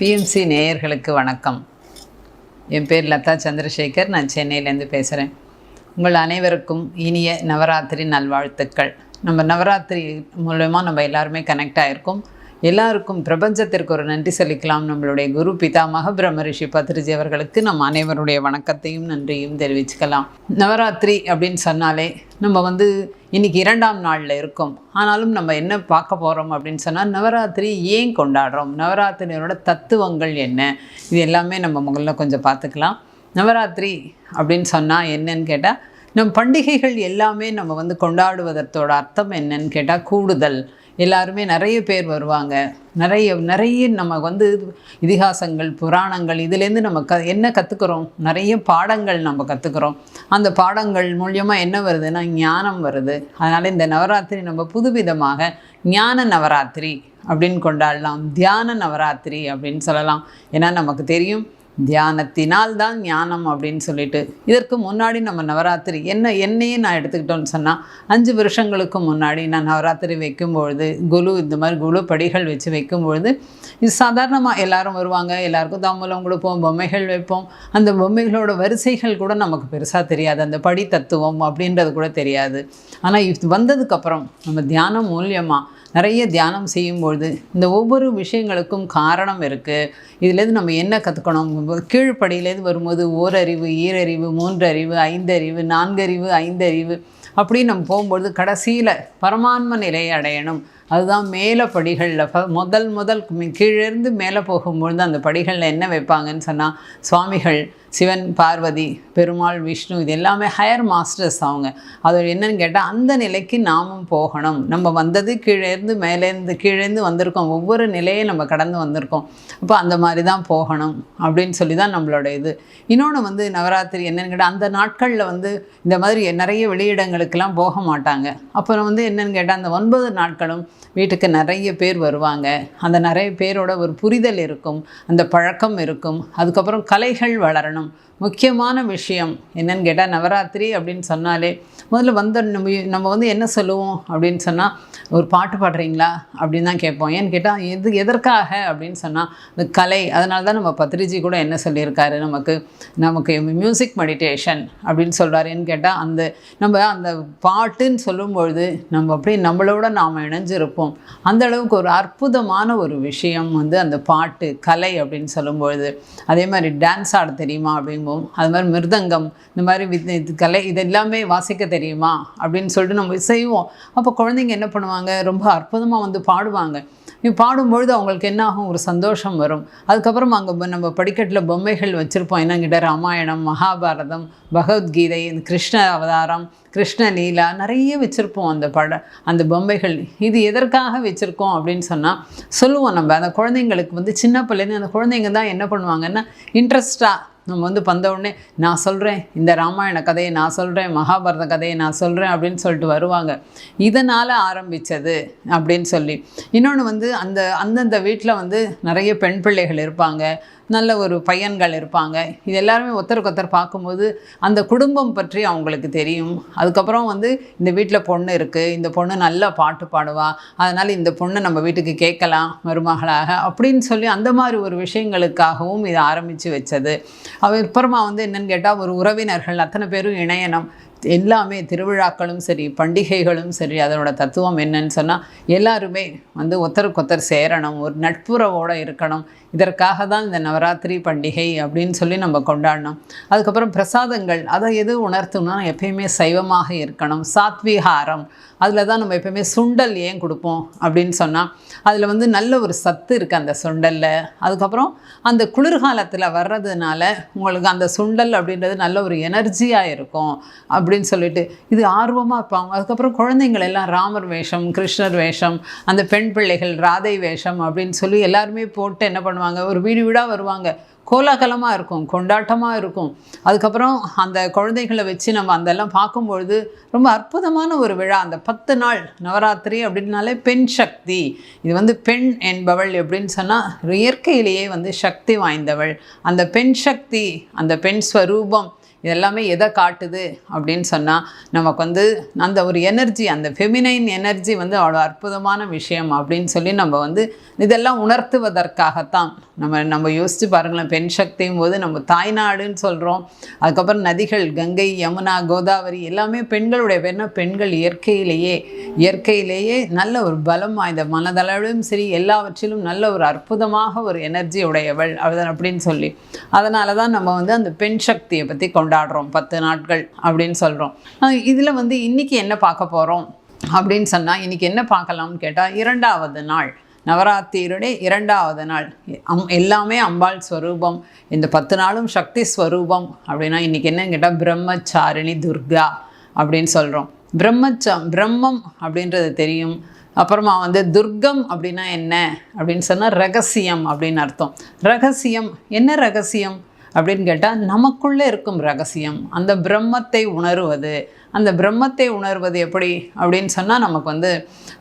BMC நேயர்களுக்கு வணக்கம். என் பேர் லதா சந்திரசேகர். நான் சென்னையிலேருந்து பேசுகிறேன் உங்கள் அனைவருக்கும் இனிய நவராத்திரி நல்வாழ்த்துக்கள். நம்ம நவராத்திரி மூலயமா நம்ம எல்லாருமே கனெக்ட் ஆகிருக்கோம் எல்லாருக்கும் பிரபஞ்சத்திற்கு ஒரு நன்றி சொல்லிக்கலாம் நம்மளுடைய குரு பிதாமக பிரம்ம ரிஷி பத்ரிஜி அவர்களுக்கு நம்ம அனைவருடைய வணக்கத்தையும் நன்றியும் தெரிவிச்சுக்கலாம். நவராத்திரி அப்படின்னு சொன்னாலே நம்ம வந்து இன்றைக்கி இரண்டாம் நாளில் இருக்கோம். ஆனாலும் நம்ம என்ன பார்க்க போகிறோம் அப்படின்னு சொன்னால் நவராத்திரி ஏன் கொண்டாடுறோம்? நவராத்திரியோட தத்துவங்கள் என்ன? இது எல்லாமே நம்ம முதல்ல கொஞ்சம் பார்த்துக்கலாம். நவராத்திரி அப்படின்னு சொன்னால் என்னன்னு கேட்டால் நம் பண்டிகைகள் எல்லாமே நம்ம வந்து கொண்டாடுவதற்கோட அர்த்தம் என்னன்னு கேட்டால் கூடுதல். எல்லாருமே நிறைய பேர் வருவாங்க. நிறைய நிறைய நம்ம வந்து இதிகாசங்கள் புராணங்கள் இதுலேருந்து நம்ம க என்ன கற்றுக்குறோம் நிறைய பாடங்கள் நம்ம கற்றுக்குறோம் அந்த பாடங்கள் மூலியமாக என்ன வருதுன்னா ஞானம் வருது. அதனால் இந்த நவராத்திரி நம்ம புதுவிதமாக ஞான நவராத்திரி அப்படின்னு கொண்டாடலாம் தியான நவராத்திரி அப்படின்னு சொல்லலாம். ஏன்னா நமக்கு தெரியும் தியானத்தினால் தான் ஞானம் அப்படின்னு சொல்லிட்டு இதற்கு முன்னாடி நம்ம நவராத்திரி என்ன என்னையே நான் எடுத்துக்கிட்டோன்னு சொன்னால் அஞ்சு வருஷங்களுக்கு முன்னாடி நான் நவராத்திரி வைக்கும்பொழுது குலு இந்த மாதிரி குலு படிகள் வச்சு வைக்கும்பொழுது இது சாதாரணமாக எல்லோரும் வருவாங்க எல்லாருக்கும் தாம்பூலம் கொடுப்போம் பொம்மைகள் வைப்போம். அந்த பொம்மைகளோட வரிசைகள் கூட நமக்கு பெருசாக தெரியாது. அந்த படி தத்துவம் அப்படின்றது கூட தெரியாது. ஆனால் இது வந்ததுக்கப்புறம் நம்ம தியானம் மூலியமாக நிறைய தியானம் செய்யும்பொழுது இந்த ஒவ்வொரு விஷயங்களுக்கும் காரணம் இருக்குது இதுலேருந்து நம்ம என்ன கற்றுக்கணும் கீழ்ப்படியிலேருந்து வரும்போது ஓரறிவு ஈரறிவு மூன்றறிவு ஐந்தறிவு நான்கறிவு ஐந்தறிவு அப்படின்னு நம்ம போகும்பொழுது கடைசியில் பரமான்ம நிலையை அடையணும். அதுதான் மேலே படிகளில் முதல் முதல் மி- கீழிருந்து மேலே போகும்பொழுது அந்த படிகளில் என்ன வைப்பாங்கன்னு சொன்னால் சுவாமிகள் சிவன் பார்வதி பெருமாள் விஷ்ணு இது எல்லாமே ஹையர் மாஸ்டர்ஸ் அவங்க. அது என்னன்னு கேட்டால் அந்த நிலைக்கு நாமும் போகணும். நம்ம வந்தது கீழேருந்து மேலேருந்து கீழேருந்து வந்திருக்கோம். ஒவ்வொரு நிலையை நம்ம கடந்து வந்திருக்கோம். அப்போ அந்த மாதிரி தான் போகணும் அப்படின்னு சொல்லி தான் நம்மளோட இது. இன்னொன்று வந்து நவராத்திரி என்னன்னு கேட்டால் அந்த நாட்களில் வந்து இந்த மாதிரி நிறைய வெளியிடங்களுக்கெல்லாம் போக மாட்டாங்க. அப்புறம் வந்து என்னன்னு கேட்டால் அந்த ஒன்பது நாட்களும் வீட்டுக்கு நிறைய பேர் வருவாங்க. அந்த நிறைய பேரோட ஒரு புரிதல் இருக்கும் அந்த பழக்கம் இருக்கும். அதுக்கப்புறம் கலைகள் வளரணும். முக்கியமான விஷயம் என்னன்னு கேட்டால் நவராத்திரி அப்படின்னு சொன்னாலே முதல்ல வந்த நம்ம நம்ம வந்து என்ன சொல்லுவோம் அப்படின்னு சொன்னால் ஒரு பாட்டு பாடுறீங்களா? அப்படின்னு தான் கேட்போம். ஏன்னு கேட்டால் எது எதற்காக? அப்படின்னு சொன்னால் இந்த கலை. அதனால தான் நம்ம பத்ரிஜி கூட என்ன சொல்லியிருக்காரு? நமக்கு நமக்கு மியூசிக் மெடிடேஷன் அப்படின்னு சொல்கிறாருன்னு கேட்டால் அந்த நம்ம அந்த பாட்டுன்னு சொல்லும்பொழுது நம்ம அப்படியே நம்மளோட நாம் இணைஞ்சிருப்போம். அந்த அளவுக்கு ஒரு அற்புதமான ஒரு விஷயம் வந்து அந்த பாட்டு கலை அப்படின்னு சொல்லும்பொழுது. அதே மாதிரி டான்ஸ் ஆட தெரியுமா அப்படிங்கும்போது அது மாதிரி மிருதங்கம் இந்த மாதிரி வித் இது கலை இது எல்லாமே வாசிக்க தெரியும்? தெரியுமா? அப்படின்னு சொல்லிட்டு நம்ம செய்வோம். அப்போ குழந்தைங்க என்ன பண்ணுவாங்க? ரொம்ப அற்புதமாக வந்து பாடுவாங்க. நீ பாடும்பொழுது அவங்களுக்கு என்ன ஆகும்? ஒரு சந்தோஷம் வரும். அதுக்கப்புறம் அங்கே நம்ம படிக்கட்டில் பொம்மைகள் வச்சுருப்போம். என்னங்கிட்ட ராமாயணம் மகாபாரதம் பகவத்கீதை கிருஷ்ண அவதாரம் கிருஷ்ண லீலா நிறைய வச்சுருப்போம் அந்த பட அந்த பொம்மைகள். இது எதற்காக வச்சுருக்கோம் அப்படின்னு சொன்னால் சொல்லுவோம் நம்ம. அந்த குழந்தைங்களுக்கு வந்து சின்ன பிள்ளைங்க அந்த குழந்தைங்க தான் என்ன பண்ணுவாங்கன்னா இன்ட்ரெஸ்ட்டாக நம்ம வந்து வந்தவுடனே நான் சொல்கிறேன் இந்த ராமாயண கதையை நான் சொல்கிறேன் மகாபாரத கதையை நான் சொல்கிறேன் அப்படின்னு சொல்லிட்டு வருவாங்க. இதனால் ஆரம்பித்தது அப்படின்னு சொல்லி. இன்னொன்று வந்து அந்த அந்தந்த வீட்டில் வந்து நிறைய பெண் பிள்ளைகள் இருப்பாங்க. நல்ல ஒரு பையன்கள் இருப்பாங்க. இது எல்லாருமே ஒருத்தருக்கு ஒருத்தர் பார்க்கும்போது அந்த குடும்பம் பற்றி அவங்களுக்கு தெரியும். அதுக்கப்புறம் வந்து இந்த வீட்டில் பொண்ணு இருக்குது இந்த பொண்ணு நல்லா பாட்டு பாடுவா. அதனால் இந்த பொண்ணை நம்ம வீட்டுக்கு கேட்கலாம் மருமகளாக அப்படின்னு சொல்லி அந்த மாதிரி ஒரு விஷயங்களுக்காகவும் இதை ஆரம்பித்து வச்சது. அவ அப்புறமா வந்து என்னென்னு கேட்டால் ஒரு உறவினர்கள் அத்தனை பேரும் இணையணும். எல்லாமே திருவிழாக்களும் சரி பண்டிகைகளும் சரி அதனோட தத்துவம் என்னன்னு சொன்னால் எல்லாருமே வந்து ஒத்தருக்கொத்தர் சேரணும் ஒரு நட்புறவோடு இருக்கணும். இதற்காக தான் இந்த நவராத்திரி பண்டிகை அப்படின்னு சொல்லி நம்ம கொண்டாடணும். அதுக்கப்புறம் பிரசாதங்கள் அதை எது உணர்த்தணும்னா எப்பயுமே சைவமாக இருக்கணும். சாத்விகாரம் அதில் தான் நம்ம எப்பயுமே சுண்டல் ஏன் கொடுப்போம் அப்படின்னு சொன்னால் அதில் வந்து நல்ல ஒரு சத்து இருக்குது அந்த சுண்டலில். அதுக்கப்புறம் அந்த குளிர்காலத்தில் வர்றதுனால உங்களுக்கு அந்த சுண்டல் அப்படின்றது நல்ல ஒரு எனர்ஜியாக இருக்கும். அப்படின்னு சொல்லிட்டு இது ஆர்வமாக இருப்பாங்க. அதுக்கப்புறம் குழந்தைங்கள் எல்லாம் ராமர் வேஷம் கிருஷ்ணர் வேஷம் அந்த பெண் பிள்ளைகள் ராதை வேஷம் அப்படின்னு சொல்லி எல்லாருமே போட்டு என்ன பண்ணுவாங்க? ஒரு வீடு வீடாக வருவாங்க. கோலாகலமாக இருக்கும் கொண்டாட்டமாக இருக்கும். அதுக்கப்புறம் அந்த குழந்தைகளை வச்சு நம்ம அதெல்லாம் பார்க்கும்பொழுது ரொம்ப அற்புதமான ஒரு விழா. அந்த பத்து நாள் நவராத்திரி அப்படின்னாலே பெண் சக்தி. இது வந்து பெண் என்பவள் எப்படின்னு சொன்னால் இயற்கையிலேயே வந்து சக்தி வாய்ந்தவள். அந்த பெண் சக்தி அந்த பெண் ஸ்வரூபம் இதெல்லாமே எதை காட்டுது அப்படின்னு சொன்னால் நமக்கு வந்து அந்த ஒரு எனர்ஜி அந்த ஃபெமினைன் எனர்ஜி வந்து அவ்வளோ அற்புதமான விஷயம் அப்படின்னு சொல்லி நம்ம வந்து இதெல்லாம் உணர்த்துவதற்காகத்தான். நம்ம நம்ம யோசித்து பாருங்களேன் பெண் சக்தியும் போது நம்ம தாய்நாடுன்னு சொல்கிறோம் அதுக்கப்புறம் நதிகள் கங்கை யமுனா கோதாவரி எல்லாமே பெண்களுடைய பெண்ண பெண்கள் இயற்கையிலேயே இயற்கையிலேயே நல்ல ஒரு பலம் வாய்ந்த மனதளவிலும் சரி எல்லாவற்றிலும் நல்ல ஒரு அற்புதமாக ஒரு எனர்ஜி உடையவள் அப்படின்னு சொல்லி. அதனால தான் நம்ம வந்து அந்த பெண் சக்தியை பற்றி கொண்டாடுறோம். பத்து நாட்கள் அப்படின்னு சொல்கிறோம் இதில் வந்து இன்றைக்கி என்ன பார்க்க போகிறோம் அப்படின்னு சொன்னால் இன்றைக்கி என்ன பார்க்கலாம்னு கேட்டால் இரண்டாவது நாள். நவராத்திரியுடைய இரண்டாவது நாள். அம் எல்லாமே அம்பாள் ஸ்வரூபம். இந்த பத்து நாளும் சக்தி ஸ்வரூபம். அப்படின்னா இன்றைக்கி என்னன்னு கேட்டால் பிரம்மச்சாரிணி துர்கா அப்படின்னு சொல்கிறோம் பிரம்மச்சம் பிரம்மம் அப்படின்றது தெரியும். அப்புறமா வந்து துர்க்கம் அப்படின்னா என்ன? அப்படின்னு சொன்னால் ரகசியம் அப்படின்னு அர்த்தம். ரகசியம் என்ன ரகசியம்? அப்படின்னு கேட்டால் நமக்குள்ளே இருக்கும் ரகசியம். அந்த பிரம்மத்தை உணருவது. அந்த பிரம்மத்தை உணர்வது எப்படி அப்படின்னு சொன்னால் நமக்கு வந்து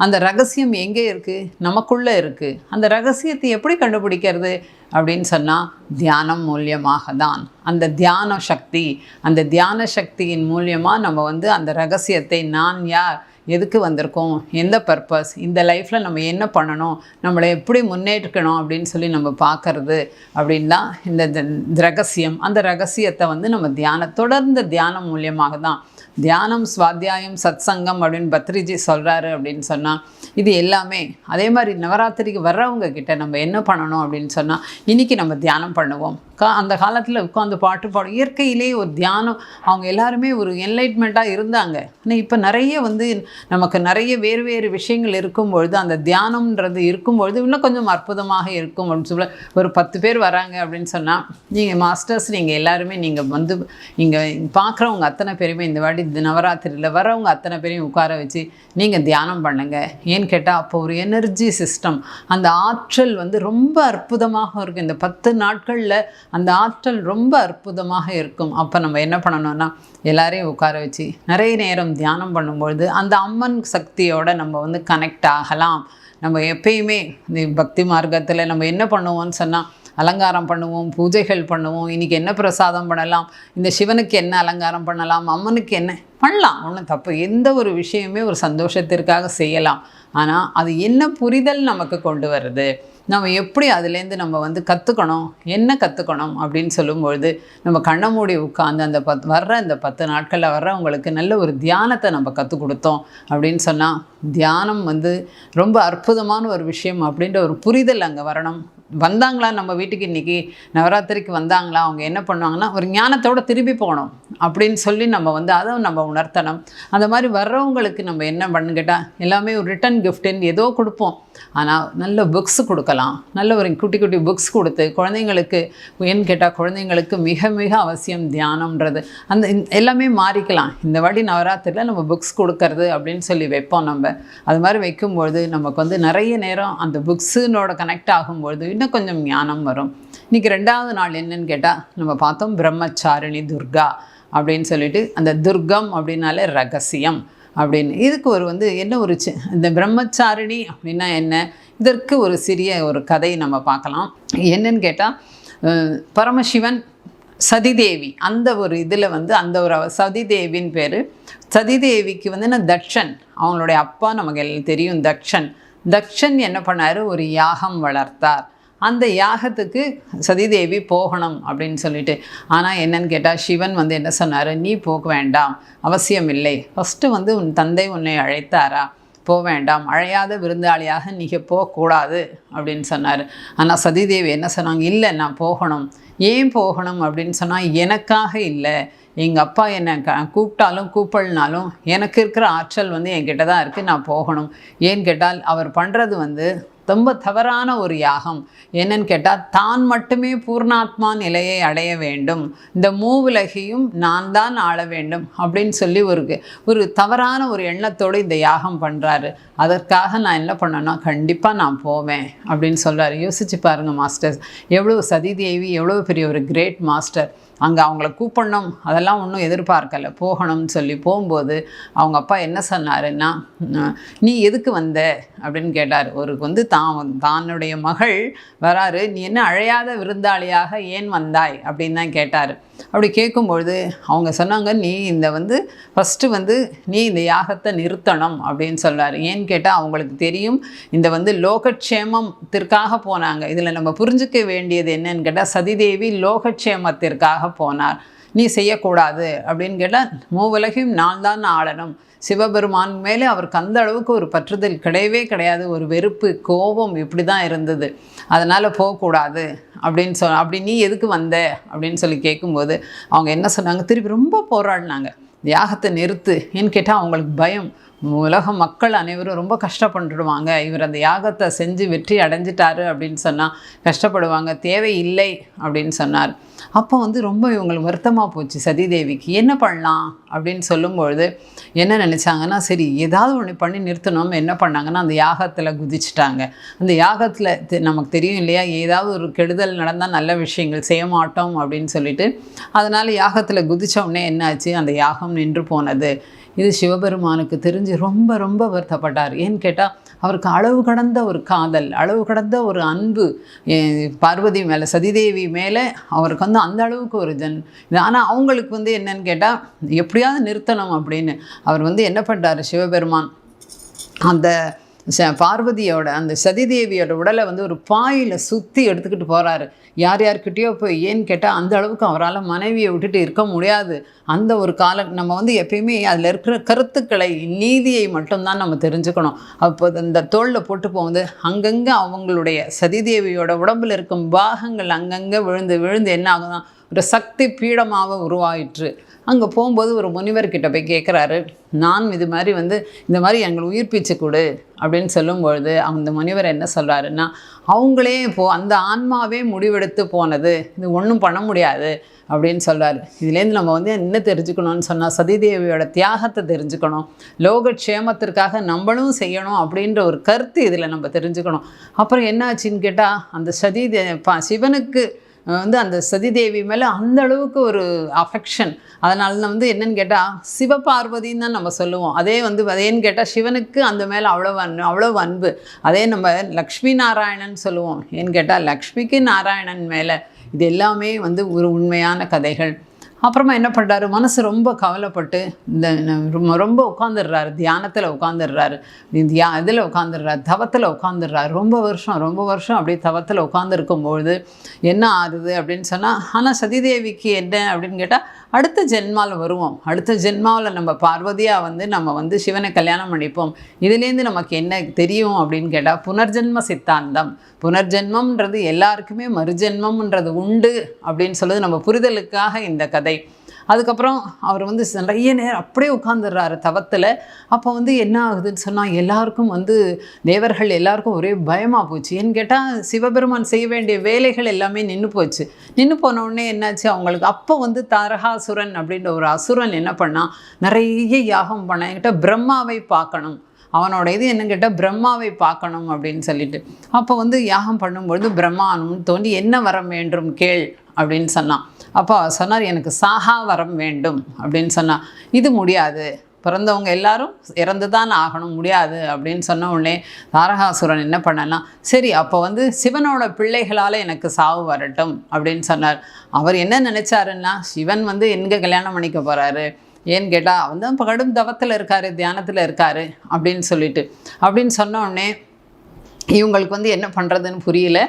அந்த ரகசியம் எங்கே இருக்குது நமக்குள்ளே இருக்குது அந்த ரகசியத்தை எப்படி கண்டுபிடிக்கிறது அப்படின்னு சொன்னால் தியானம் மூலியமாக தான் அந்த தியான சக்தி. அந்த தியான சக்தியின் மூலியமாக நம்ம வந்து அந்த ரகசியத்தை நான் யார் எதுக்கு வந்திருக்கோம்? எந்த பர்பஸ் இந்த லைஃப்பில் நம்ம என்ன பண்ணணும்? நம்மளை எப்படி முன்னேற்றணும் அப்படின்னு சொல்லி நம்ம பார்க்கறது அப்படின்னு தான் இந்த ரகசியம். அந்த ரகசியத்தை வந்து நம்ம தியானம் தொடர்ந்த தியானம் மூலியமாக தான் தியானம் சுவாத்தியாயம் சத்சங்கம் அப்படின்னு பத்ரிஜி சொல்கிறாரு அப்படின்னு சொன்னால் இது எல்லாமே அதே மாதிரி நவராத்திரிக்கு வர்றவங்க கிட்ட நம்ம என்ன பண்ணணும் அப்படின்னு சொன்னால் இன்றைக்கி நம்ம தியானம் பண்ணுவோம். கா அந்த காலத்தில் உட்காந்து பாட்டு பாடும் இயற்கையிலே ஒரு தியானம் அவங்க எல்லாருமே ஒரு என்லைட்மெண்ட்டாக இருந்தாங்க. ஆனால் இப்போ நிறைய வந்து நமக்கு நிறைய வேறு வேறு விஷயங்கள் இருக்கும்பொழுது அந்த தியானம்ன்றது இருக்கும்பொழுது இன்னும் கொஞ்சம் அற்புதமாக இருக்கும் அப்படின்னு சொல்ல ஒரு பத்து பேர் வராங்க அப்படின்னு சொன்னால் நீங்கள் மாஸ்டர்ஸ் நீங்கள் எல்லாருமே நீங்கள் வந்து நீங்கள் பார்க்குறவங்க அத்தனை பேருமே இந்த வாட்டி இந்த நவராத்திரியில் வரவங்க அத்தனை பேரையும் உட்கார வச்சு நீங்கள் தியானம் பண்ணுங்கள் ஏன்னு கேட்டால் அப்போ ஒரு எனர்ஜி சிஸ்டம் அந்த ஆற்றல் வந்து ரொம்ப அற்புதமாக இருக்கும். இந்த பத்து நாட்களில் அந்த ஆற்றல் ரொம்ப அற்புதமாக இருக்கும். அப்போ நம்ம என்ன பண்ணணும்னா எல்லாரையும் உட்கார வச்சு நிறைய நேரம் தியானம் பண்ணும்பொழுது அந்த அம்மன் சக்தியோட நம்ம வந்து கனெக்ட் ஆகலாம். நம்ம எப்பயுமே இந்த பக்தி மார்க்கத்தில் நம்ம என்ன பண்ணுவோம்னு சொன்னால் அலங்காரம் பண்ணுவோம் பூஜைகள் பண்ணுவோம் இன்றைக்கி என்ன பிரசாதம் பண்ணலாம் இந்த சிவனுக்கு என்ன அலங்காரம் பண்ணலாம் அம்மனுக்கு என்ன பண்ணலாம் ஒன்றும் தப்பு எந்த ஒரு விஷயமே ஒரு சந்தோஷத்திற்காக செய்யலாம். ஆனால் அது என்ன புரிதல் நமக்கு கொண்டு வருது? நம்ம எப்படி அதுலேருந்து நம்ம வந்து கற்றுக்கணும் என்ன கற்றுக்கணும் அப்படின்னு சொல்லும்பொழுது நம்ம கண்ணை மூடி உட்காந்து அந்த பத் வர்ற இந்த பத்து நாட்களில் வர்றவங்களுக்கு நல்ல ஒரு தியானத்தை நம்ம கற்றுக் கொடுத்தோம் அப்படின்னு சொன்னால் தியானம் வந்து ரொம்ப அற்புதமான ஒரு விஷயம் அப்படின்ற ஒரு புரிதல் அங்கே வரணும். வந்தாங்களா நம்ம வீட்டுக்கு? இன்றைக்கி நவராத்திரிக்கு வந்தாங்களா? அவங்க என்ன பண்ணுவாங்கன்னா ஒரு ஞானத்தோட திரும்பி போகணும் அப்படின்னு சொல்லி நம்ம வந்து அதை நம்ம உணர்த்தணும். அந்த மாதிரி வர்றவங்களுக்கு நம்ம என்ன பண்ணுன்னு கேட்டால் எல்லாமே ஒரு ரிட்டன் கிஃப்ட்டுன்னு ஏதோ கொடுப்போம். ஆனால் நல்ல புக்ஸ் கொடுக்கலாம். நல்ல ஒரு குட்டி குட்டி புக்ஸ் கொடுத்து குழந்தைங்களுக்கு ஏன்னு கேட்டால் குழந்தைங்களுக்கு மிக மிக அவசியம் தியானம்ன்றது. அந்த எல்லாமே மாறிக்கலாம். இந்த வாட்டி நவராத்திரியில் நம்ம புக்ஸ் கொடுக்கறது அப்படின்னு சொல்லி வைப்போம் நம்ம. அது மாதிரி வைக்கும்பொழுது நமக்கு வந்து நிறைய நேரம் அந்த புக்ஸுனோட கனெக்ட் ஆகும்பொழுது இன்னும் கொஞ்சம் ஞானம் வரும். இன்றைக்கி ரெண்டாவது நாள் என்னன்னு கேட்டால் நம்ம பார்த்தோம் பிரம்மச்சாரிணி துர்கா அப்படின்னு சொல்லிட்டு அந்த துர்கம் அப்படின்னாலே ரகசியம். அப்படின்னு. இதுக்கு ஒரு வந்து என்ன ஒரு இந்த பிரம்மச்சாரிணி அப்படின்னா என்ன? இதற்கு ஒரு சிறிய ஒரு கதையை நம்ம பார்க்கலாம். என்னன்னு கேட்டால் பரமசிவன் சதிதேவி அந்த ஒரு இதில் வந்து அந்த ஒரு சதிதேவின்னு சதிதேவின் பேர். சதிதேவிக்கு வந்து என்ன? தக்ஷன். அவங்களுடைய அப்பா நமக்கு எல்லாம் தெரியும் தக்ஷன். தக்ஷன் என்ன பண்ணார்? ஒரு யாகம் வளர்த்தார். அந்த யாகத்துக்கு சதிதேவி போகணும் அப்படின்னு சொல்லிட்டு. ஆனால் என்னன்னு கேட்டால் சிவன் வந்து என்ன சொன்னார்? நீ போக வேண்டாம். அவசியம் இல்லை ஃபஸ்ட்டு வந்து உன் தந்தை உன்னை அழைத்தாரா? போக வேண்டாம். அழையாத விருந்தாளியாக நீங்கள் போகக்கூடாது அப்படின்னு சொன்னார். ஆனால் சதிதேவி என்ன சொன்னாங்க? இல்லை நான் போகணும். ஏன் போகணும்? அப்படின்னு சொன்னால் எனக்காக இல்லை. எங்கள் அப்பா என்னை க கூப்பிட்டாலும் கூப்பிடனாலும் எனக்கு இருக்கிற ஆற்றல் வந்து என்கிட்ட தான் இருக்குது நான் போகணும். ஏன்னு கேட்டால் அவர் பண்ணுறது வந்து ரொம்ப தவறான ஒரு யாகம். என்னன்னு கேட்டால் தான் மட்டுமே பூர்ணாத்மா நிலையை அடைய வேண்டும். இந்த மூவுலகையும் நான் தான் ஆள வேண்டும் அப்படின்னு சொல்லி ஒரு ஒரு தவறான ஒரு எண்ணத்தோடு இந்த யாகம் பண்ணுறாரு அதற்காக நான் என்ன பண்ணேன்னா கண்டிப்பாக நான் போவேன் அப்படின்னு சொல்கிறாரு யோசிச்சு பாருங்கள் மாஸ்டர்ஸ் எவ்வளோ சதிதேவி எவ்வளோ பெரிய ஒரு கிரேட் மாஸ்டர். அங்கே அவங்கள கூப்பிடணும். அதெல்லாம் ஒன்றும் எதிர்பார்க்கலை. போகணும்னு சொல்லி போகும்போது அவங்க அப்பா என்ன சொன்னாருன்னா நீ எதுக்கு வந்த? அப்படின்னு கேட்டார். ஒரு வந்து தான் தன்னுடைய மகள் வராரு. நீ என்ன அழையாத விருந்தாளியாக ஏன் வந்தாய்? அப்படின்னு தான் கேட்டார். அப்படி கேட்கும்பொழுது அவங்க சொன்னாங்க நீ இந்த வந்து ஃபஸ்ட்டு வந்து நீ இந்த யாகத்தை நிறுத்தணும். அப்படின்னு சொல்றாரு ஏன்னு கேட்டால் அவங்களுக்கு தெரியும் இந்த வந்து லோகக்ஷேமத்திற்காக போனாங்க. இதில் நம்ம புரிஞ்சுக்க வேண்டியது என்னன்னு கேட்டால் சதிதேவி லோகக்ஷேமத்திற்காக போனார். நீ செய்யக்கூடாது அப்படின்னு கேட்டால் மூவுலகையும் நான் தான் ஆளணும். சிவபெருமான் மேலே அவருக்கு அந்த அளவுக்கு ஒரு பற்றுதல் கிடையவே கிடையாது. ஒரு வெறுப்பு கோபம் இப்படி தான் இருந்தது. அதனால் போகக்கூடாது அப்படின்னு சொல் அப்படி நீ எதுக்கு வந்த? அப்படின்னு சொல்லி கேட்கும்போது அவங்க என்ன சொன்னாங்க? திருப்பி ரொம்ப போராடினாங்க. யாகத்தை நிறுத்து ஏன்னு கேட்டால் அவங்களுக்கு பயம். உலக மக்கள் அனைவரும் ரொம்ப கஷ்டப்பட்டுடுவாங்க. இவர் அந்த யாகத்தை செஞ்சு வெற்றி அடைஞ்சிட்டாரு அப்படின்னு சொன்னால் கஷ்டப்படுவாங்க. தேவையில்லை அப்படின்னு சொன்னார். அப்போ வந்து ரொம்ப இவங்களுக்கு வருத்தமாக போச்சு சதிதேவிக்கு. என்ன பண்ணலாம்? அப்படின்னு சொல்லும்பொழுது என்ன நினச்சாங்கன்னா சரி ஏதாவது ஒன்று பண்ணி நிறுத்தணும். என்ன பண்ணாங்கன்னா அந்த யாகத்தில் குதிச்சிட்டாங்க. அந்த யாகத்தில் நமக்கு தெரியும் இல்லையா? ஏதாவது ஒரு கெடுதல் நடந்தால் நல்ல விஷயங்கள் செய்ய மாட்டோம் அப்படின்னு சொல்லிட்டு அதனால் யாகத்தில் குதிச்ச உடனே என்னாச்சு? அந்த யாகம் நின்று போனது. இது சிவபெருமானுக்கு தெரிஞ்சு ரொம்ப ரொம்ப வருத்தப்பட்டார். ஏன்னு கேட்டால் அவருக்கு அளவு கடந்த ஒரு காதல் அளவு கடந்த ஒரு அன்பு பார்வதி மேலே சதிதேவி மேலே அவருக்கு வந்து அந்த அளவுக்கு ஒரு ஜன் ஆனால் அவங்களுக்கு வந்து என்னன்னு கேட்டால் எப்படியாவது நிறுத்தணும் அப்படின்னு. அவர் வந்து என்ன பண்ணுறாரு சிவபெருமான் அந்த பார்வதியோட அந்த சதிதேவியோட உடலை வந்து ஒரு பாயில் சுற்றி எடுத்துக்கிட்டு போகிறாரு யார் யார்கிட்டயோ போய் ஏன்னு கேட்டால் அந்த அளவுக்கு அவரால் மனைவியை விட்டுட்டு இருக்க முடியாது. அந்த ஒரு கால நம்ம வந்து எப்பயுமே அதில் இருக்கிற கருத்துக்களை நீதியை மட்டும்தான் நம்ம தெரிஞ்சுக்கணும். அப்போ இந்த தோளில் போட்டு போகுது அங்கங்கே அவங்களுடைய சதிதேவியோட உடம்பில் இருக்கும் பாகங்கள் அங்கங்கே விழுந்து விழுந்து என்ன ஆகுதுன்னா ஒரு சக்தி பீடமாக உருவாயிற்று. அங்கே போகும்போது ஒரு முனிவர்கிட்ட போய் கேட்குறாரு நான் இது மாதிரி வந்து இந்த மாதிரி எங்களை உயிர்ப்பிச்சு கொடு அப்படின்னு சொல்லும்பொழுது அந்த முனிவர் என்ன சொல்கிறாருன்னா அவங்களே இப்போ அந்த ஆன்மாவே முடிவெடுத்து போனது இது ஒன்றும் பண்ண முடியாது அப்படின்னு சொல்கிறார் இதுலேருந்து நம்ம வந்து என்ன தெரிஞ்சுக்கணும்னு சொன்னால் சதிதேவியோட தியாகத்தை தெரிஞ்சுக்கணும் லோகக்ஷேமத்திற்காக நம்மளும் செய்யணும் அப்படின்ற ஒரு கருத்து இதில் நம்ம தெரிஞ்சுக்கணும். அப்புறம் என்னாச்சுன்னு கேட்டால் அந்த சதி சிவனுக்கு வந்து அந்த சதிதேவி மேலே அந்த அளவுக்கு ஒரு அஃபெக்ஷன் அதனால வந்து என்னன்னு கேட்டால் சிவபார்வதின்னு தான் நம்ம சொல்லுவோம். அதே வந்து அதேன்னு கேட்டால் சிவனுக்கு அந்த மேலே அவ்வளோ அன்பு அவ்வளோ அன்பு. அதே நம்ம லக்ஷ்மி நாராயணன் சொல்லுவோம். ஏன்னு கேட்டால் லக்ஷ்மிக்கு நாராயணன் மேலே இது எல்லாமே வந்து ஒரு உண்மையான கதைகள். அப்புறமா என்ன பண்ணுறாரு மனசு ரொம்ப கவலைப்பட்டு இந்த ரொம்ப ரொம்ப உட்காந்துடுறாரு தியானத்தில் உட்காந்துடுறாரு தியா இதில் உட்காந்துடுறாரு தவத்தில் உட்காந்துடுறாரு ரொம்ப வருஷம் ரொம்ப வருஷம் அப்படியே தவத்தில் உட்காந்துருக்கும்பொழுது என்ன ஆகுது அப்படின்னு சொன்னால் ஆனால் சதிதேவிக்கு என்ன? அப்படின்னு கேட்டால் அடுத்த ஜென்மாவில் வருவோம். அடுத்த ஜென்மாவில் நம்ம பார்வதியாக வந்து நம்ம வந்து சிவனை கல்யாணம் பண்ணிப்போம். இதுலேருந்து நமக்கு என்ன தெரியும்? அப்படின்னு கேட்டால் புனர்ஜென்ம சித்தாந்தம். புனர்ஜென்மம்ன்றது எல்லாருக்குமே மறுஜென்மம்ன்றது உண்டு. அப்படின்னு சொல்லுது நம்ம புரிதலுக்காக இந்த கதை. அதுக்கப்புறம் அவர் வந்து நிறைய நேரம் அப்படியே உட்காந்துடுறாரு தவத்தில். அப்போ வந்து என்ன ஆகுதுன்னு சொன்னால் எல்லாருக்கும் வந்து தேவர்கள் எல்லாருக்கும் ஒரே பயமாக போச்சு. ஏன்னு கேட்டால் சிவபெருமான் செய்ய வேண்டிய வேலைகள் எல்லாமே நின்று போச்சு. நின்று போன உடனே என்னாச்சு? அவங்களுக்கு அப்போ வந்து தரகாசுரன் அப்படின்ற ஒரு அசுரன் என்ன பண்ணால் நிறைய யாகம் பண்ண. என்கிட்ட பிரம்மாவை பார்க்கணும். அவனோட இது என்ன கேட்டால் பிரம்மாவை பார்க்கணும் அப்படின்னு சொல்லிட்டு. அப்போ வந்து யாகம் பண்ணும்பொழுது பிரம்மானும் தோண்டி என்ன வரம் வேண்டும்? கேள். அப்படின்னு சொன்னான். அப்போ சொன்னார் எனக்கு சாகா வரம் வேண்டும் அப்படின்னு சொன்னால் இது முடியாது. பிறந்தவங்க எல்லாரும் இறந்து தான் ஆகணும் முடியாது அப்படின்னு சொன்ன உடனே தாரகாசுரன் என்ன பண்ணலாம் சரி அப்போ வந்து சிவனோட பிள்ளைகளால் எனக்கு சாவு வரட்டும் அப்படின்னு சொன்னார். அவர் என்ன நினச்சாருன்னா சிவன் வந்து எங்கே கல்யாணம் பண்ணிக்க போகிறாரு ஏன்னு கேட்டால் அவன் தான் இப்போ கடும் தவத்தில் இருக்காரு தியானத்தில் இருக்காரு அப்படின்னு சொல்லிட்டு. அப்படின்னு சொன்ன உடனே இவங்களுக்கு வந்து என்ன பண்ணுறதுன்னு புரியல.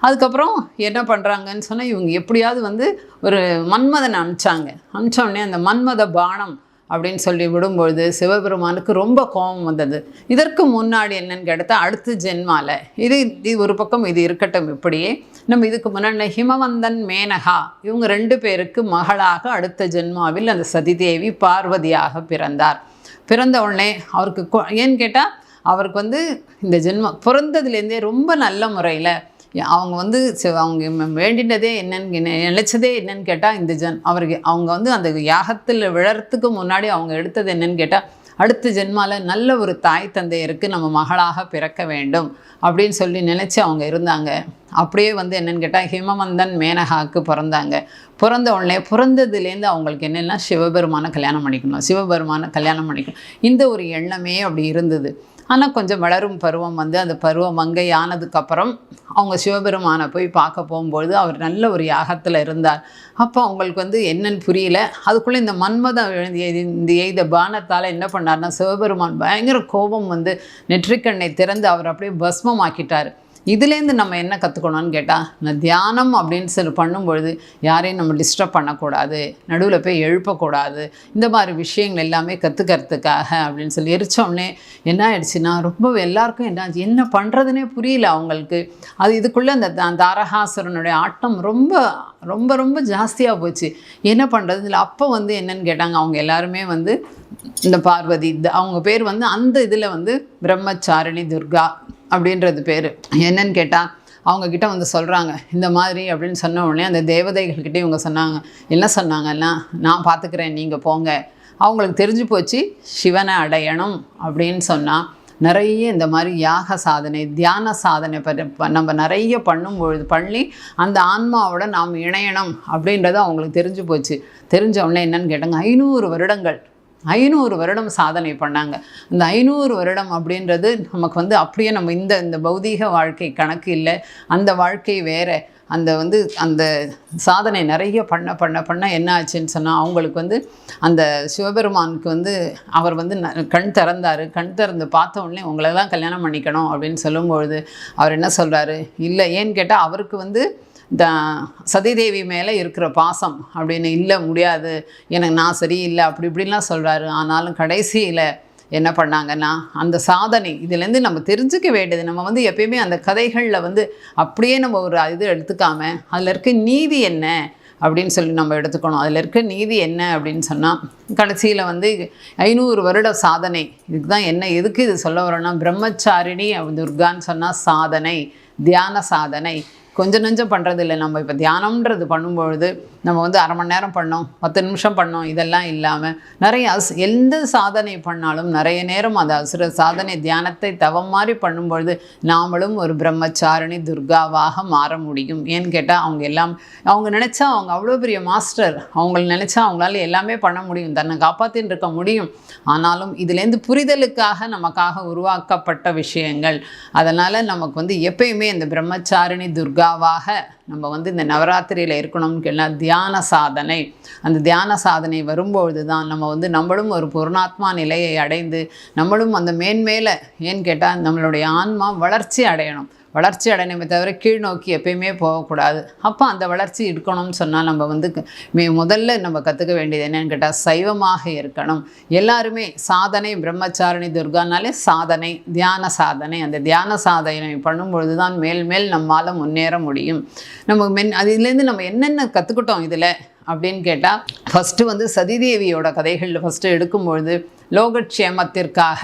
அதுக்கப்புறம் என்ன பண்ணுறாங்கன்னு சொன்னால் இவங்க எப்படியாவது வந்து ஒரு மன்மதனை அனுப்பிச்சாங்க. அனுப்பிச்ச உடனே அந்த மன்மத பானம் அப்படின்னு சொல்லி விடும்பொழுது சிவபெருமானுக்கு ரொம்ப கோபம் வந்தது. இதற்கு முன்னாடி என்னன்னு கேட்டால் அடுத்த ஜென்மால. இது இது ஒரு பக்கம் இது இருக்கட்டும் இப்படியே. நம்ம இதுக்கு முன்னாடி ஹிமவந்தன் மேனகா இவங்க ரெண்டு பேருக்கு மகளாக அடுத்த ஜென்மாவில் அந்த சதிதேவி பார்வதியாக பிறந்தார். பிறந்த உடனே அவருக்கு ஏன்னு கேட்டால் அவருக்கு வந்து இந்த ஜென்மம் பிறந்ததுலேருந்தே ரொம்ப நல்ல முறையில் அவங்க வந்து அவங்க வேண்டினதே என்னன்னு நினைச்சதே என்னன்னு கேட்டால் இந்த ஜென் அவருக்கு அவங்க வந்து அந்த யாகத்தில் விழறதுக்கு முன்னாடி அவங்க எடுத்தது என்னன்னு கேட்டால் அடுத்த ஜென்மால நல்ல ஒரு தாய் தந்தையருக்கு நம்ம மகளாக பிறக்க வேண்டும் அப்படின்னு சொல்லி நினச்சி அவங்க இருந்தாங்க. அப்படியே வந்து என்னன்னு கேட்டால் ஹிமவந்தன் மேனகாவுக்கு பிறந்தாங்க. பிறந்த உடனே பிறந்ததுலேருந்து அவங்களுக்கு என்னென்னா சிவபெருமானை கல்யாணம் பண்ணிக்கணும் சிவபெருமானை கல்யாணம் பண்ணிக்கணும் இந்த ஒரு எண்ணமே அப்படி இருந்தது. ஆனால் கொஞ்சம் வளரும் பருவம் வந்து அந்த பருவம் மங்கை ஆனதுக்கப்புறம் அவங்க சிவபெருமானை போய் பார்க்க போகும்பொழுது அவர் நல்ல ஒரு யாகத்தில் இருந்தார். அப்போ அவங்களுக்கு வந்து என்னன்னு புரியல. அதுக்குள்ளே இந்த மன்மதம் எழுதிய இந்த எய்த பானத்தால் என்ன பண்ணார்னா சிவபெருமான் பயங்கர கோபம் வந்து நெற்றிக்கண்ணை திறந்து அவர் அப்படியே பஸ்மமாக்கிட்டார். இதுலேருந்து நம்ம என்ன கற்றுக்கணும்னு கேட்டால் இந்த தியானம் அப்படின்னு சொல்லி பண்ணும்பொழுது யாரையும் நம்ம டிஸ்டர்ப் பண்ணக்கூடாது நடுவில் போய் எழுப்பக்கூடாது இந்த மாதிரி விஷயங்கள் எல்லாமே கற்றுக்கிறதுக்காக அப்படின்னு சொல்லி எரிச்சோடனே என்ன ஆயிடுச்சுன்னா ரொம்ப எல்லாருக்கும் என்ன ஆச்சு என்ன பண்ணுறதுனே புரியல அவங்களுக்கு. அது இதுக்குள்ளே அந்த தாரகாசுரனுடைய ஆட்டம் ரொம்ப ரொம்ப ரொம்ப ஜாஸ்தியாக போச்சு. என்ன பண்ணுறது இல்லை அப்போ வந்து என்னன்னு கேட்டாங்க அவங்க எல்லாருமே வந்து இந்த பார்வதி இந்த- அவங்க பேர் வந்து அந்த இதில் வந்து பிரம்மச்சாரிணி துர்கா அப்படின்றது பேர். என்னன்னு கேட்டால் அவங்கக்கிட்ட வந்து சொல்கிறாங்க இந்த மாதிரி அப்படின்னு சொன்ன உடனே அந்த தேவதைகள்கிட்ட இவங்க சொன்னாங்க என்ன சொன்னாங்கன்னா நான் பார்த்துக்கிறேன் நீங்கள் போங்க. அவங்களுக்கு தெரிஞ்சு போச்சு சிவனை அடையணும் அப்படின்னு சொன்னால் நிறைய இந்த மாதிரி யாக சாதனை தியான சாதனை ப- ப- நம்ம நிறைய பண்ணும்பொழுது பண்ணி அந்த ஆன்மாவோட நாம் இணையணும் அப்படின்றது அவங்களுக்கு தெரிஞ்சு போச்சு. தெரிஞ்ச உடனே என்னன்னு கேட்டாங்க ஐநூறு வருடங்கள் ஐநூறு வருடம் சாதனை பண்ணாங்க. அந்த ஐநூறு வருடம் அப்படின்றது நமக்கு வந்து அப்படியே நம்ம இந்த இந்த பௌதீக வாழ்க்கை கணக்கு இல்லை. அந்த வாழ்க்கை வேற. அந்த வந்து அந்த சாதனை நிறைய பண்ண பண்ண பண்ண என்ன ஆச்சுன்னு சொன்னால் அவங்களுக்கு வந்து அந்த சிவபெருமானுக்கு வந்து அவர் வந்து ந- கண் திறந்தார். கண் திறந்து பார்த்த உடனே உங்களெல்லாம் கல்யாணம் பண்ணிக்கணும் அப்படின்னு சொல்லும்பொழுது அவர் என்ன சொல்கிறாரு இல்லை ஏன்னு கேட்டால் அவருக்கு வந்து த சதிதேவி மேலே இருக்கிற பாசம் அப்படின்னு இல்லை முடியாது. எனக்கு நான் சரியில்லை அப்படி இப்படிலாம் சொல்கிறாரு ஆனாலும் கடைசியில் என்ன பண்ணாங்கன்னா அந்த சாதனை இதுலேருந்து நம்ம தெரிஞ்சுக்க வேண்டியது நம்ம வந்து எப்பயுமே அந்த கதைகளில் வந்து அப்படியே நம்ம ஒரு இது எடுத்துக்காம அதில் இருக்க நீதி என்ன அப்படின்னு சொல்லி நம்ம எடுத்துக்கணும். அதில் இருக்க நீதி என்ன அப்படின்னு சொன்னால் கடைசியில் வந்து ஐநூறு வருட சாதனை. இதுக்கு தான் என்ன எதுக்கு இது சொல்ல வரோன்னா பிரம்மச்சாரிணி துர்கான்னு சொன்னால் சாதனை தியான சாதனை. கொஞ்சம் நெஞ்சம் பண்ணுறது இல்லை நம்ம இப்போ தியானம்ன்றது பண்ணும்பொழுது நம்ம வந்து அரை மணி நேரம் பண்ணோம் பத்து நிமிஷம் பண்ணோம் இதெல்லாம் இல்லாமல் நிறைய அஸ் எந்த சாதனை பண்ணாலும் நிறைய நேரம் அந்த அசுர சாதனை தியானத்தை தவம் மாதிரி பண்ணும்பொழுது நாமளும் ஒரு பிரம்மச்சாரிணி துர்காவாக மாற முடியும். ஏன்னு கேட்டால் அவங்க எல்லாம் அவங்க நினச்சா அவங்க அவ்வளோ பெரிய மாஸ்டர். அவங்கள நினச்சா அவங்களால எல்லாமே பண்ண முடியும். தன்னை காப்பாற்றின்னு இருக்க முடியும். ஆனாலும் இதுலேருந்து புரிதலுக்காக நமக்காக உருவாக்கப்பட்ட விஷயங்கள். அதனால் நமக்கு வந்து எப்பயுமே இந்த பிரம்மச்சாரிணி துர்காவாக நம்ம வந்து இந்த நவராத்திரியில் இருக்கணும்னு கேட்டால் தியான சாதனை. அந்த தியான சாதனை வரும்பொழுது தான் நம்ம வந்து நம்மளும் ஒரு பூர்ணாத்மா நிலையை அடைந்து நம்மளும் அந்த மேன்மேலே ஏன்னு கேட்டால் நம்மளுடைய ஆன்மா வளர்ச்சி அடையணும். வளர்ச்சி அடையணுமே தவிர கீழ் நோக்கி எப்பயுமே போகக்கூடாது. அப்போ அந்த வளர்ச்சி இருக்கணும்னு சொன்னால் நம்ம வந்து மே முதல்ல நம்ம கற்றுக்க வேண்டியது என்னன்னு கேட்டால் சைவமாக இருக்கணும். எல்லாருமே சாதனை பிரம்மச்சாரிணி துர்கானாலே சாதனை தியான சாதனை. அந்த தியான சாதனை பண்ணும்பொழுது தான் மேல் மேல் நம்மால் முன்னேற முடியும். நம்ம மென் அதுலேருந்து நம்ம என்னென்ன கற்றுக்கிட்டோம் இதில் அப்படின்னு கேட்டால் ஃபஸ்ட்டு வந்து சதிதேவியோட கதைகளில் ஃபஸ்ட்டு எடுக்கும்பொழுது லோகக்ஷேமத்திற்காக.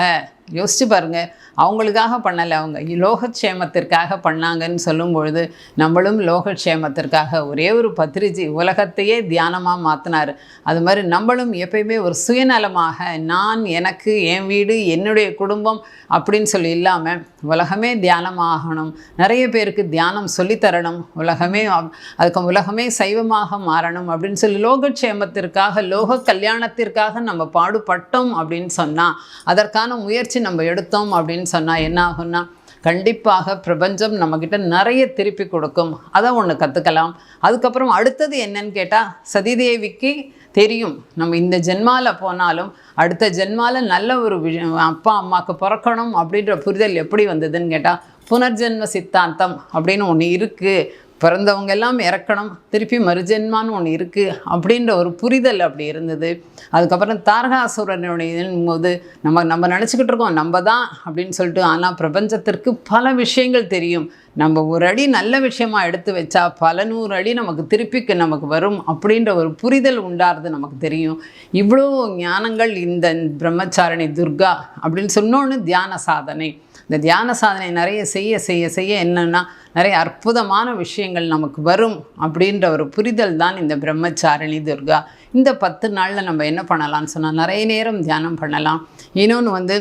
யோசிச்சு பாருங்க அவங்களுக்காக பண்ணலை அவங்க. லோகக்ஷேமத்திற்காக பண்ணாங்கன்னு சொல்லும் பொழுது நம்மளும் லோகக்ஷேமத்திற்காக ஒரே ஒரு பத்திரிஜி உலகத்தையே தியானமாக மாற்றினார் அது மாதிரி நம்மளும் எப்பயுமே ஒரு சுயநலமாக நான் எனக்கு என் வீடு என்னுடைய குடும்பம் அப்படின்னு சொல்லி இல்லாமல் உலகமே தியானமாகணும். நிறைய பேருக்கு தியானம் சொல்லித்தரணும் உலகமே அதுக்கு உலகமே சைவமாக மாறணும் அப்படின்னு சொல்லி லோகக்ஷேமத்திற்காக லோக கல்யாணத்திற்காக நம்ம பாடுபட்டோம் அப்படின்னு அப்படின்னு சொன்னால் அதற்கான முயற்சி நம்ம எடுத்தோம் அப்படின்னு சொன்னால் என்ன ஆகும்னா கண்டிப்பாக பிரபஞ்சம் நம்மக்கிட்ட நிறைய திருப்பி கொடுக்கும். அதை ஒன்று கற்றுக்கலாம் அதுக்கப்புறம் அடுத்தது என்னன்னு கேட்டால் சதிதேவிக்கு தெரியும். நம்ம இந்த ஜென்மாவில் போனாலும் அடுத்த ஜென்மாவில் நல்ல ஒரு அப்பா அம்மாவுக்கு பிறக்கணும் அப்படின்ற புரிதல் எப்படி வந்ததுன்னு கேட்டால் புனர்ஜென்ம சித்தாந்தம் அப்படின்னு ஒன்று இருக்குது பிறந்தவங்க எல்லாம் இறக்கணும் திருப்பி மறுஜென்மான்னு ஒன்று இருக்குது அப்படின்ற ஒரு புரிதல் அப்படி இருந்தது. அதுக்கப்புறம் தாரகாசுரனுடைய போது நம்ம நம்ம நினச்சிக்கிட்டு இருக்கோம் நம்ம தான் அப்படின்னு சொல்லிட்டு ஆனால் பிரபஞ்சத்திற்கு பல விஷயங்கள் தெரியும். நம்ம ஒரு அடி நல்ல விஷயமா எடுத்து வச்சா பல நூறு அடி நமக்கு திருப்பிக்கு நமக்கு வரும் அப்படின்ற ஒரு புரிதல் உண்டாறது நமக்கு தெரியும். இவ்வளோ ஞானங்கள் இந்த பிரம்மச்சாரணி துர்கா அப்படின்னு சொன்னோன்னு தியான சாதனை. இந்த தியான சாதனை நிறைய செய்ய செய்ய செய்ய என்னன்னா நிறைய அற்புதமான விஷயங்கள் நமக்கு வரும் அப்படின்ற ஒரு புரிதல் தான் இந்த பிரம்மச்சாரிணி துர்கா. இந்த பத்து நாளில் நம்ம என்ன பண்ணலாம்னு சொன்னால் நிறைய நேரம் தியானம் பண்ணலாம். இன்னொன்று வந்து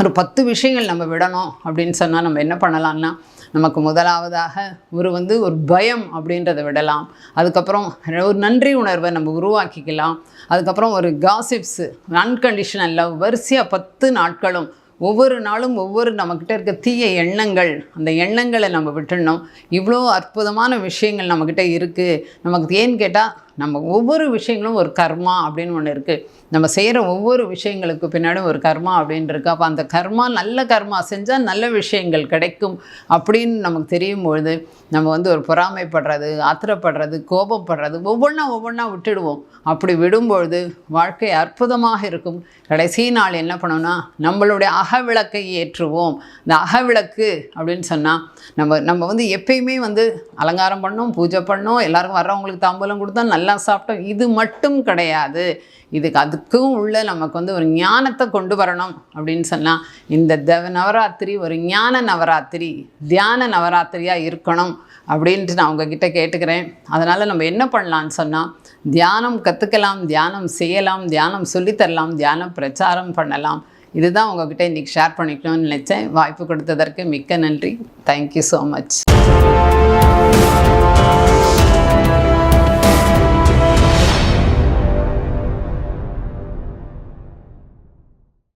ஒரு பத்து விஷயங்கள் நம்ம விடணும் அப்படின்னு சொன்னால் நம்ம என்ன பண்ணலாம்னா நமக்கு முதலாவதாக ஒரு வந்து ஒரு பயம் அப்படின்றத விடலாம். அதுக்கப்புறம் ஒரு நன்றி உணர்வை நம்ம உருவாக்கிக்கலாம். அதுக்கப்புறம் ஒரு காசிப்ஸு அன்கண்டிஷனல் லவ் வரிசையாக பத்து நாட்களும் ஒவ்வொரு நாளும் ஒவ்வொரு நம்மக்கிட்ட இருக்க தீய எண்ணங்கள் அந்த எண்ணங்களை நம்ம விட்டுடணும். இவ்வளோ அற்புதமான விஷயங்கள் நம்மக்கிட்ட இருக்குது நமக்கு ஏன்னு கேட்டால் நம்ம ஒவ்வொரு விஷயங்களும் ஒரு கர்மா அப்படின்னு ஒன்று இருக்குது நம்ம செய்கிற ஒவ்வொரு விஷயங்களுக்கு பின்னாடி ஒரு கர்மா அப்படின்னு இருக்குது அப்போ அந்த கர்மா நல்ல கர்மா செஞ்சால் நல்ல விஷயங்கள் கிடைக்கும் அப்படின்னு நமக்கு தெரியும் பொழுது நம்ம வந்து ஒரு பொறாமைப்படுறது ஆத்திரப்படுறது கோபப்படுறது ஒவ்வொன்றா ஒவ்வொன்றா விட்டுடுவோம். அப்படி விடும்பொழுது வாழ்க்கை அற்புதமாக இருக்கும். கடைசி நாள் என்ன பண்ணோம்னா நம்மளுடைய அகவிளக்கை ஏற்றுவோம். இந்த அகவிளக்கு அப்படின்னு சொன்னால் நம்ம நம்ம வந்து எப்பயுமே வந்து அலங்காரம் பண்ணோம் பூஜை பண்ணோம் எல்லாருக்கும் வர்றவங்களுக்கு தாம்பூலம் கொடுத்தா நல்லா சாப்பிட்டோம். இது மட்டும் கிடையாது. இதுக்கு அதுக்கும் உள்ள நமக்கு வந்து ஒரு ஞானத்தை கொண்டு வரணும் அப்படின்னு சொன்னால் இந்த தவ நவராத்திரி ஒரு ஞான நவராத்திரி தியான நவராத்திரியாக இருக்கணும் அப்படின்ட்டு நான் உங்ககிட்ட கேட்டுக்கிறேன். அதனால் நம்ம என்ன பண்ணலான்னு சொன்னால் தியானம் கற்றுக்கலாம் தியானம் செய்யலாம் தியானம் சொல்லித்தரலாம் தியானம் பிரச்சாரம் பண்ணலாம். இதுதான் உங்ககிட்ட இன்றைக்கி ஷேர் பண்ணிக்கணும்னு நினச்சேன். வாய்ப்பு கொடுத்ததற்கு மிக்க நன்றி. Thank you so much